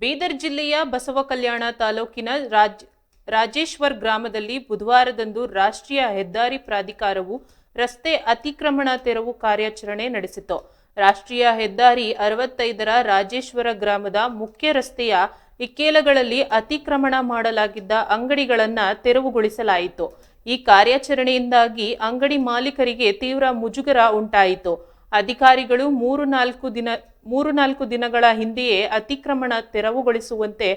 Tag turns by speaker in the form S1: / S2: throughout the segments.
S1: ಬೀದರ್ ಜಿಲ್ಲೆಯ ಬಸವ ಕಲ್ಯಾಣ ತಾಲೂಕಿನ ರಾಜ್ ರಾಜೇಶ್ವರ್ ಗ್ರಾಮದಲ್ಲಿ ಬುಧವಾರದಂದು ರಾಷ್ಟ್ರೀಯ ಹೆದ್ದಾರಿ ಪ್ರಾಧಿಕಾರವು ರಸ್ತೆ ಅತಿಕ್ರಮಣ ತೆರವು ಕಾರ್ಯಾಚರಣೆ ನಡೆಸಿತು ರಾಷ್ಟ್ರೀಯ ಹೆದ್ದಾರಿ ಅರವತ್ತೈದರ ರಾಜೇಶ್ವರ ಗ್ರಾಮದ ಮುಖ್ಯ ರಸ್ತೆಯ ಇಕ್ಕೇಲಗಳಲ್ಲಿ ಅತಿಕ್ರಮಣ ಮಾಡಲಾಗಿದ್ದ ಅಂಗಡಿಗಳನ್ನು ತೆರವುಗೊಳಿಸಲಾಯಿತು. ಈ ಕಾರ್ಯಾಚರಣೆಯಿಂದಾಗಿ ಅಂಗಡಿ ಮಾಲೀಕರಿಗೆ ತೀವ್ರ ಮುಜುಗರ ಉಂಟಾಯಿತು. ಅಧಿಕಾರಿಗಳು ಮೂರು ನಾಲ್ಕು ದಿನ, ಮೂರು ನಾಲ್ಕು ದಿನಗಳ ಹಿಂದೆಯೇ ಅತಿಕ್ರಮಣ ತೆರವುಗೊಳಿಸುವಂತೆ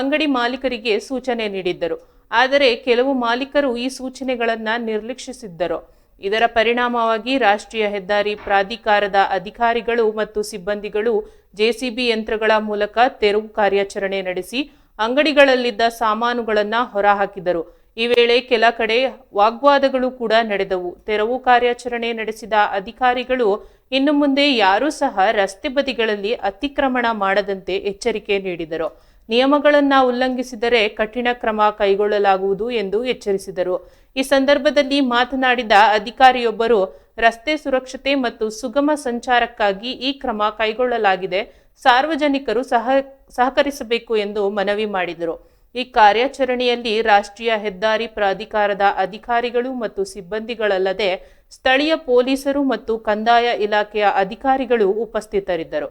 S1: ಅಂಗಡಿ ಮಾಲೀಕರಿಗೆ ಸೂಚನೆ ನೀಡಿದ್ದರು. ಆದರೆ ಕೆಲವು ಮಾಲೀಕರು ಈ ಸೂಚನೆಗಳನ್ನು ನಿರ್ಲಕ್ಷಿಸಿದ್ದರು. ಇದರ ಪರಿಣಾಮವಾಗಿ ರಾಷ್ಟ್ರೀಯ ಹೆದ್ದಾರಿ ಪ್ರಾಧಿಕಾರದ ಅಧಿಕಾರಿಗಳು ಮತ್ತು ಸಿಬ್ಬಂದಿಗಳು ಜೆಸಿಬಿ ಯಂತ್ರಗಳ ಮೂಲಕ ತೆರವು ಕಾರ್ಯಾಚರಣೆ ನಡೆಸಿ ಅಂಗಡಿಗಳಲ್ಲಿದ್ದ ಸಾಮಾನುಗಳನ್ನು ಹೊರಹಾಕಿದರು. ಈ ವೇಳೆ ಕೆಲ ಕಡೆ ವಾಗ್ವಾದಗಳು ಕೂಡ ನಡೆದವು. ತೆರವು ಕಾರ್ಯಾಚರಣೆ ನಡೆಸಿದ ಅಧಿಕಾರಿಗಳು ಇನ್ನು ಮುಂದೆ ಯಾರೂ ಸಹ ರಸ್ತೆ ಬದಿಗಳಲ್ಲಿ ಅತಿಕ್ರಮಣ ಮಾಡದಂತೆ ಎಚ್ಚರಿಕೆ ನೀಡಿದರು. ನಿಯಮಗಳನ್ನ ಉಲ್ಲಂಘಿಸಿದರೆ ಕಠಿಣ ಕ್ರಮ ಕೈಗೊಳ್ಳಲಾಗುವುದು ಎಂದು ಎಚ್ಚರಿಸಿದರು. ಈ ಸಂದರ್ಭದಲ್ಲಿ ಮಾತನಾಡಿದ ಅಧಿಕಾರಿಯೊಬ್ಬರು, ರಸ್ತೆ ಸುರಕ್ಷತೆ ಮತ್ತು ಸುಗಮ ಸಂಚಾರಕ್ಕಾಗಿ ಈ ಕ್ರಮ ಕೈಗೊಳ್ಳಲಾಗಿದೆ. ಸಾರ್ವಜನಿಕರು ಸಹ ಸಹಕರಿಸಬೇಕು ಎಂದು ಮನವಿ ಮಾಡಿದರು. ಈ ಕಾರ್ಯಾಚರಣೆಯಲ್ಲಿ ರಾಷ್ಟ್ರೀಯ ಹೆದ್ದಾರಿ ಪ್ರಾಧಿಕಾರದ ಅಧಿಕಾರಿಗಳು ಮತ್ತು ಸಿಬ್ಬಂದಿಗಳಲ್ಲದೆ ಸ್ಥಳೀಯ ಪೊಲೀಸರು ಮತ್ತು ಕಂದಾಯ ಇಲಾಖೆಯ ಅಧಿಕಾರಿಗಳು ಉಪಸ್ಥಿತರಿದ್ದರು.